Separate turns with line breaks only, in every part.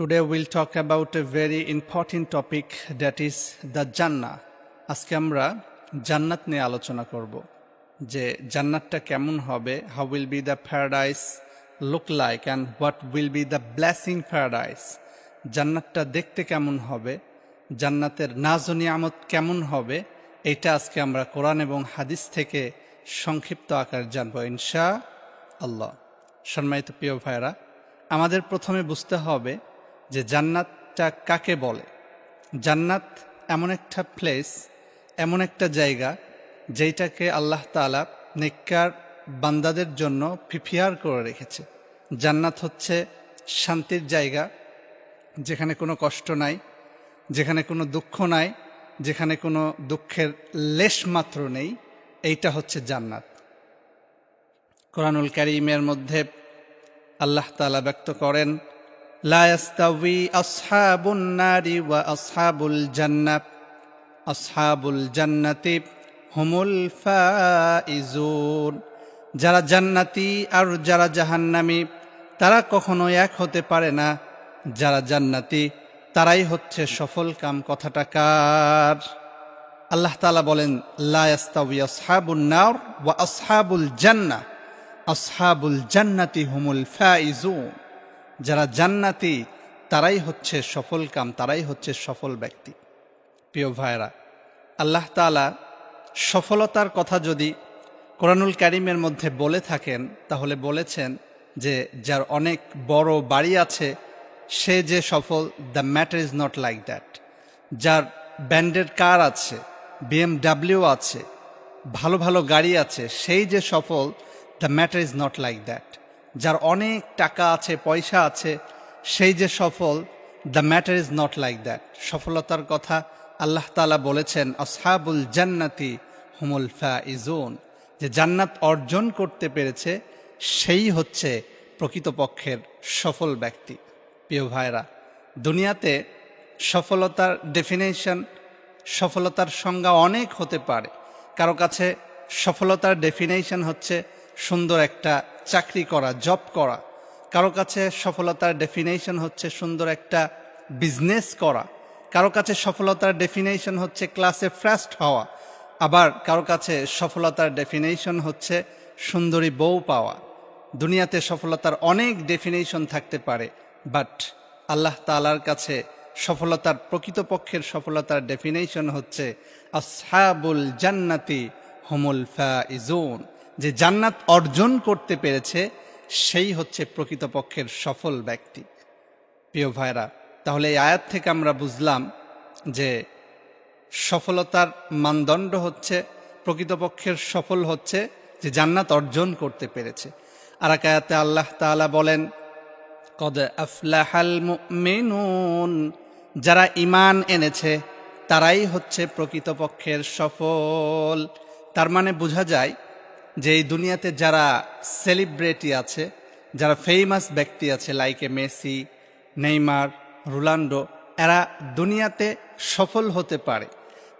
Today we'll talk about a very important topic, that is the Jannah. আজকে আমরা জান্নাত নিয়ে আলোচনা করব, যে জান্নাতটা কেমন হবে how will be the paradise look like and what will be the blessing paradise জান্নাতটা দেখতে কেমন হবে, জান্নাতের নাজ ও নিয়ামত কেমন হবে, এটা আজকে আমরা কোরআন এবং হাদিস থেকে সংক্ষিপ্ত আকার জানব ইনশা আল্লাহ সম্মানিত প্রিয় ভাইরা আমাদের প্রথমে বুঝতে হবে যে জান্নাতটা কাকে বলে? জান্নাত এমন একটা প্লেস এমন একটা জায়গা যেইটাকে আল্লাহ তালা নেককার বান্দাদের জন্য প্রিপেয়ার করে রেখেছে। জান্নাত হচ্ছে শান্তির জায়গা, যেখানে কোনো কষ্ট নাই, যেখানে কোনো দুঃখ নাই, যেখানে কোনো দুঃখের লেশ মাত্র নেই, এইটা হচ্ছে জান্নাত। কোরআনুল কারিমের মধ্যে আল্লাহ তালা ব্যক্ত করেন যারা জান্নাতি আর যারা জাহান্নামি, তারা কখনো এক হতে পারে না। যারা জান্নাতি, তারাই হচ্ছে সফল কাম কথাটা কার। আল্লাহ তালা বলেন নার ওয়া আসহাবুল জান্নাহ। আসহাবুল জান্নাতি হুমুল ফাইজুন। যারা জান্নাতি, তারাই হচ্ছে সফল কাম, তারাই হচ্ছে সফল ব্যক্তি। প্রিয় ভাইরা আল্লাহ তালা সফলতার কথা যদি কোরআনুল কারিমের মধ্যে বলে থাকেন, তাহলে বলেছেন যে যার অনেক বড় বাড়ি আছে, সে যে সফল, the matter is not like that. যার ব্যান্ডের কার আছে, বিএমডাব্লিউ আছে, ভালো ভালো গাড়ি আছে, সেই যে সফল, the matter is not like that. যার অনেক টাকা আছে, পয়সা আছে, সেই যে সফল the matter is not like that সফলতার কথা আল্লাহ তালা বলেছেন, আসহাবুল জান্নাতি হুমুল ফাইজুন. যে জান্নাত অর্জন করতে পেরেছে, সেই হচ্ছে প্রকৃতপক্ষের সফল ব্যক্তি। প্রিয় ভাইরা দুনিয়াতে সফলতার ডেফিনেশন সফলতার সংজ্ঞা অনেক হতে পারে। কারও কাছে সফলতার ডেফিনেশন হচ্ছে সুন্দর একটা চাকরি করা জব করা। কারও কাছে সফলতার ডেফিনেশন হচ্ছে সুন্দর একটা বিজনেস করা। কারও কাছে সফলতার ডেফিনেশন হচ্ছে ক্লাসে ফ্রাস্ট হওয়া। আবার কারও কাছে সফলতার ডেফিনেশন হচ্ছে সুন্দরী বউ পাওয়া। দুনিয়াতে সফলতার অনেক ডেফিনেশন থাকতে পারে বাট আল্লাহ তালার কাছে সফলতার প্রকৃতপক্ষের সফলতার ডেফিনেশন হচ্ছে আসহাবুল জান্নাতি হুমুল ফাইজুন। যে জান্নাত অর্জন করতে পেরেছে, সেই হচ্ছে প্রকৃতপক্ষের সফল ব্যক্তি। প্রিয় ভাইরা তাহলে এই আয়াত থেকে আমরা বুঝলাম যে সফলতার মানদণ্ড হচ্ছে, প্রকৃতপক্ষের সফল হচ্ছে যে জান্নাত অর্জন করতে পেরেছে। আর এক আয়াতে আল্লাহ তাআলা বলেন, কদ আফলাহাল মুমিনুন যারা ইমান এনেছে, তারাই হচ্ছে প্রকৃতপক্ষের সফল। তার মানে বোঝা যায় যে এই দুনিয়াতে যারা সেলিব্রিটি আছে, যারা ফেমাস ব্যক্তি আছে লাইকে মেসি, নেইমার, রোনাল্ডো, এরা দুনিয়াতে সফল হতে পারে।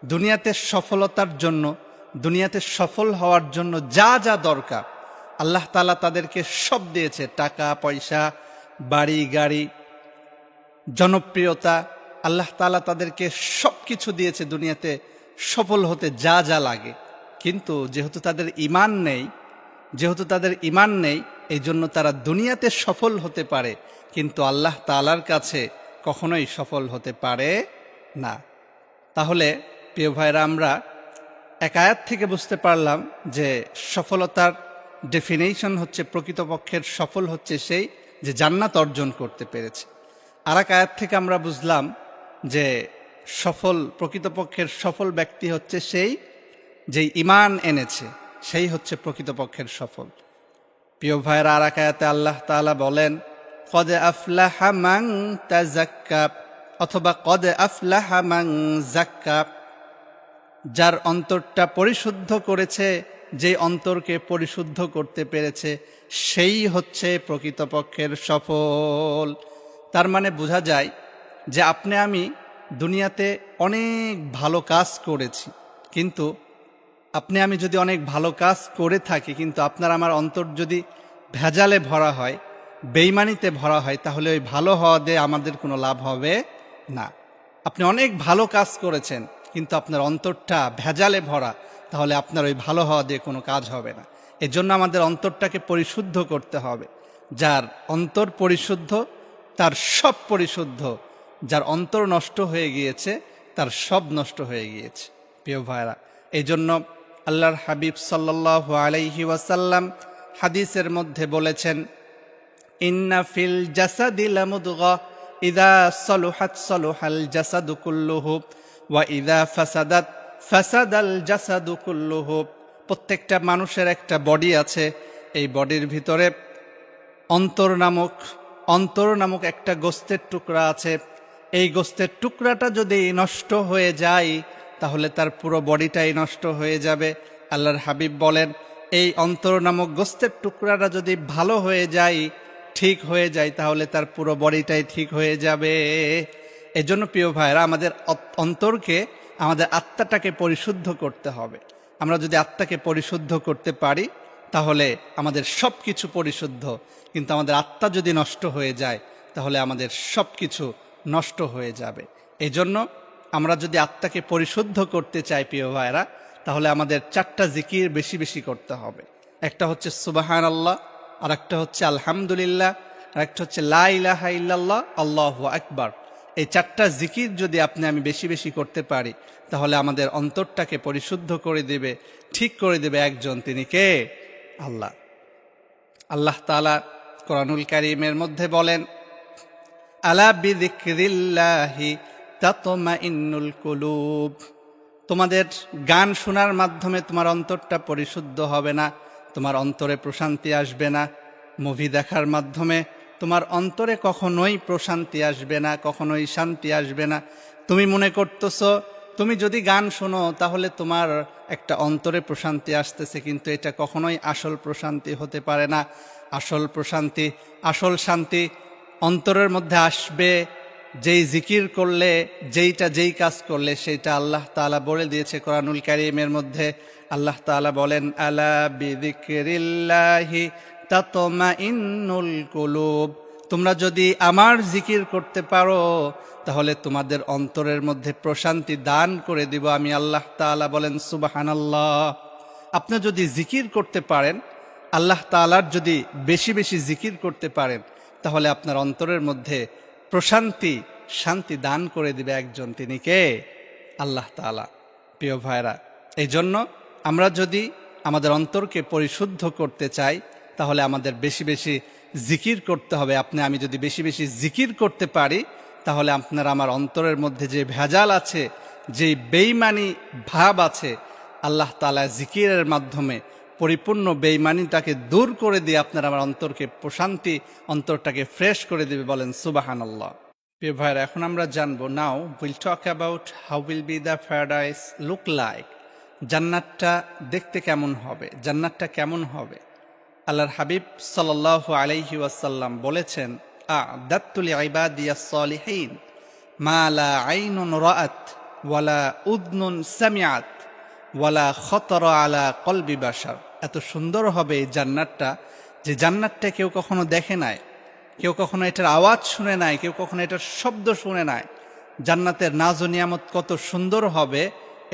দুনিয়াতে সফলতার জন্য, দুনিয়াতে সফল হওয়ার জন্য যা যা দরকার, আল্লাহ তালা তাদেরকে সব দিয়েছে। টাকা, পয়সা, বাড়ি, গাড়ি, জনপ্রিয়তা, আল্লাহ তালা তাদেরকে সব কিছু দিয়েছে দুনিয়াতে সফল হতে যা যা লাগে। কিন্তু যেহেতু তাদের ইমান নেই, যেহেতু তাদের ইমান নেই এই জন্য তারা দুনিয়াতে সফল হতে পারে। কিন্তু আল্লাহ তালার কাছে কখনোই সফল হতে পারে না। তাহলে, প্রিয় ভাইরা আমরা এক আয়াত থেকে বুঝতে পারলাম যে সফলতার ডেফিনেশন হচ্ছে প্রকৃতপক্ষের সফল হচ্ছে সেই যে জান্নাত অর্জন করতে পেরেছে। আর এক আয়াত থেকে আমরা বুঝলাম যে সফল, প্রকৃতপক্ষের সফল ব্যক্তি হচ্ছে সেই যেই ইমান এনেছে, সেই হচ্ছে প্রকৃতপক্ষের সফল। প্রিয় ভাইয়ের আর আয়াতে আল্লাহ তাআলা বলেন, কদে আফলাহা মাং তাজাক্কাব অথবা, কদে আফলাহা মাং জাক্কাব যার অন্তরটা পরিশুদ্ধ করেছে যে অন্তরকে পরিশুদ্ধ করতে পেরেছে, সেই হচ্ছে প্রকৃতপক্ষের সফল। তার মানে বোঝা যায় যে, আপনি, আমি দুনিয়াতে অনেক ভালো কাজ করেছি, কিন্তু আপনি, আমি যদি অনেক ভালো কাজ করে থাকি, কিন্তু আপনার আমার অন্তর যদি ভেজালে ভরা হয়, বেইমানিতে ভরা হয়, তাহলে ওই ভালো হওয়া দিয়ে আমাদের কোনো লাভ হবে না। আপনি অনেক ভালো কাজ করেছেন, কিন্তু আপনার অন্তরটা ভেজালে ভরা, তাহলে আপনার ওই ভালো হওয়া দিয়ে কোনো কাজ হবে না। এজন্য আমাদের অন্তরটাকে পরিশুদ্ধ করতে হবে। যার অন্তর পরিশুদ্ধ, তার সব পরিশুদ্ধ। যার অন্তর নষ্ট হয়ে গিয়েছে, তার সব নষ্ট হয়ে গিয়েছে। প্রিয় ভাইরা এই জন্য আল্লাহর হাবিব সাল্লাহ আলাইহি ওয়াসাল্লাম হাদিসের মধ্যে বলেছেন, ইন্না ফিল জাসাদিল ইদা সলুহাত সলুহাল জাসাদু কুল্লুহু, ওয়া ইদা ফাসাদাত ফাসাদাল জাসাদু কুল্লুহু। প্রত্যেকটা মানুষের একটা বডি আছে, এই বডির ভিতরে অন্তর নামক অন্তর নামক একটা গোস্তের টুকরা আছে। এই গোস্তের টুকরাটা যদি নষ্ট হয়ে যায় তাহলে তার পুরো বডিটাই নষ্ট হয়ে যাবে। আল্লাহর হাবিব বলেন, এই অন্তর নামক গোস্তের টুকরাটা যদি ভালো হয়ে যায়, ঠিক হয়ে যায়, তাহলে তার পুরো বডিটাই ঠিক হয়ে যাবে। এজন্য প্রিয় ভাইরা আমাদের অন্তরকে, আমাদের আত্মাটাকে পরিশুদ্ধ করতে হবে। আমরা যদি আত্মাকে পরিশুদ্ধ করতে পারি, তাহলে আমাদের সব কিছু পরিশুদ্ধ। কিন্তু আমাদের আত্মা যদি নষ্ট হয়ে যায়, তাহলে আমাদের সব কিছু নষ্ট হয়ে যাবে। এই জন্য আমরা যদি আত্মাকে পরিশুদ্ধ করতে চাই, প্রিয় ভাইরা তাহলে আমাদের চারটা জিকির বেশি বেশি করতে হবে। একটা হচ্ছে সুবাহান আল্লাহ আর একটা হচ্ছে আলহামদুলিল্লাহ আর একটা হচ্ছে লা ইলাহা ইল্লাল্লাহ, আল্লাহ আকবার। এই চারটা জিকির যদি আপনি আমি বেশি বেশি করতে পারি, তাহলে আমাদের অন্তরটাকে পরিশুদ্ধ করে দেবে, ঠিক করে দেবে একজন। তিনি কে? আল্লাহ। আল্লাহ তালা কোরআনুল কারিমের মধ্যে বলেন, আলা বিদিক্রিল্লাহি কুলুব। তোমাদের গান শোনার মাধ্যমে তোমার অন্তরটা পরিশুদ্ধ হবে না, তোমার অন্তরে প্রশান্তি আসবে না। মুভি দেখার মাধ্যমে তোমার অন্তরে কখনোই প্রশান্তি আসবে না, কখনোই শান্তি আসবে না। তুমি মনে করতেছ, তুমি যদি গান শোনো, তাহলে তোমার একটা অন্তরে প্রশান্তি আসতেছে, কিন্তু এটা কখনোই আসল প্রশান্তি হতে পারে না। আসল প্রশান্তি, আসল শান্তি অন্তরের মধ্যে আসবে যেই জিকির করলে, যেইটা যেই কাজ করলে সেইটা আল্লাহ তাআলা বলে দিয়েছে কোরআনুল কারিমের মধ্যে। আল্লাহ তাআলা বলেন, আলা বিদিক্রিল্লাহি তাতমা ইন্নুল কুলুব। তোমরা যদি আমার জিকির করতে পারো, তাহলে তোমাদের অন্তরের মধ্যে প্রশান্তি দান করে দিব। আমি আল্লাহ তাআলা বলেন, সুবাহানাল্লাহ। আপনি যদি জিকির করতে পারেন, আল্লাহ তাআলার যদি বেশি বেশি জিকির করতে পারেন, তাহলে আপনার অন্তরের মধ্যে প্রশান্তি, শান্তি দান করে দিবে একজন তিনি কে? আল্লাহ তাআলা। প্রিয় ভাইরা এই জন্য আমরা যদি আমাদের অন্তরকে পরিশুদ্ধ করতে চাই, তাহলে আমাদের বেশি বেশি জিকির করতে হবে। আপনি, আমি যদি বেশি বেশি জিকির করতে পারি, তাহলে আপনার আমার অন্তরের মধ্যে যে ভেজাল আছে, যে বেইমানি ভাব আছে, আল্লাহ তালা জিকিরের মাধ্যমে পরিপূর্ণ বেইমানিটাকে দূর করে দিয়ে আপনার আমার অন্তরকে প্রশান্তি, অন্তরটাকে ফ্রেশ করে দেবে বলেন সুবাহান আল্লাহ প্রিয় ভাইরা এখন আমরা জানব now will talk about how will be the paradise look like জান্নাতটা দেখতে কেমন হবে? জান্নাতটা কেমন হবে? আল্লাহর হাবিব সাল্লাহ আলাইহি ওয়াসাল্লাম বলেছেন আ দাত্তুলি ইবাদিয়া সলিহীন, মা লা আইনুন রাআত ওয়ালা উদনুন সামিআত ওয়ালা খতর আলা কলবি বাসার এত সুন্দর হবে এই জান্নাতটা যে জান্নাতটা কেউ কখনো দেখে নাই, কেউ কখনো এটার আওয়াজ শুনে নাই, কেউ কখনো এটার শব্দ শুনে নাই। জান্নাতের নাজ নিয়ামত কত সুন্দর হবে,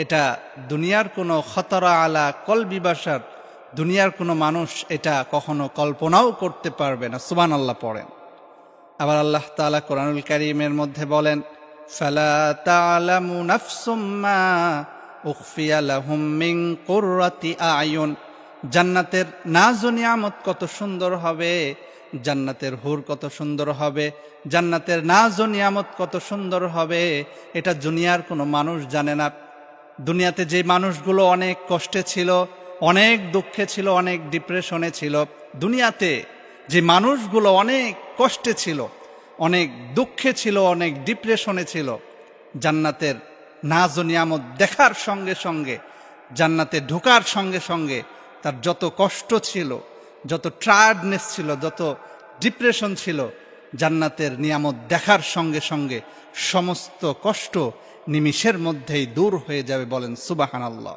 এটা দুনিয়ার কোনো খতরা আলা কলবি বাসার, দুনিয়ার কোনো মানুষ এটা কখনো কল্পনাও করতে পারবে না। সুবান আল্লাহ পড়েন। আবার আল্লাহ তাআলা কোরআনুল কারীমের মধ্যে বলেন, ফালা তা'লামু জান্নাতের নাজ ও নিয়ামত কত সুন্দর হবে, জান্নাতের হুর কত সুন্দর হবে, জান্নাতের নাজ ও নিয়ামত কত সুন্দর হবে, এটা দুনিয়ার কোনো মানুষ জানে না। দুনিয়াতে যে মানুষগুলো অনেক কষ্টে ছিল, অনেক দুঃখে ছিল, অনেক ডিপ্রেশনে ছিল, দুনিয়াতে যে মানুষগুলো অনেক কষ্টে ছিল, অনেক দুঃখে ছিল, অনেক ডিপ্রেশনে ছিল, জান্নাতের নাজ ও নিয়ামত দেখার সঙ্গে সঙ্গে, জান্নাতে ঢোকার সঙ্গে সঙ্গে তার যত কষ্ট ছিল, যত ট্রায়ার্ডনেস ছিল, যত ডিপ্রেশন ছিল, জান্নাতের নিয়ামত দেখার সঙ্গে সঙ্গে সমস্ত কষ্ট নিমিষের মধ্যেই দূর হয়ে যাবে বলেন সুবাহান Allah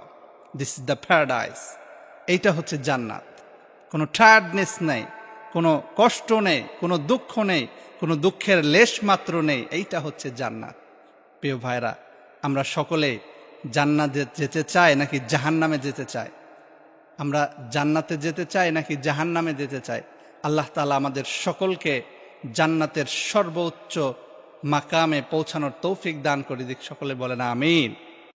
this is the paradise এইটা হচ্ছে জান্নাত। কোনো টায়ার্ডনেস নেই, কোনো কষ্ট নেই, কোনো দুঃখ নেই, কোনো দুঃখের লেশ মাত্র নেই, এইটা হচ্ছে জান্নাত। প্রিয় ভাইরা, আমরা সকলে জান্নাত যেতে চাই নাকি জাহান্নামে যেতে চাই? আমরা জান্নাতে যেতে চাই নাকি জাহান নামে যেতে চাই? আল্লাহ তালা আমাদের সকলকে জান্নাতের সর্বোচ্চ মাকামে পৌঁছানোর তৌফিক দান করে দিক। সকলে বলেন, আমিন।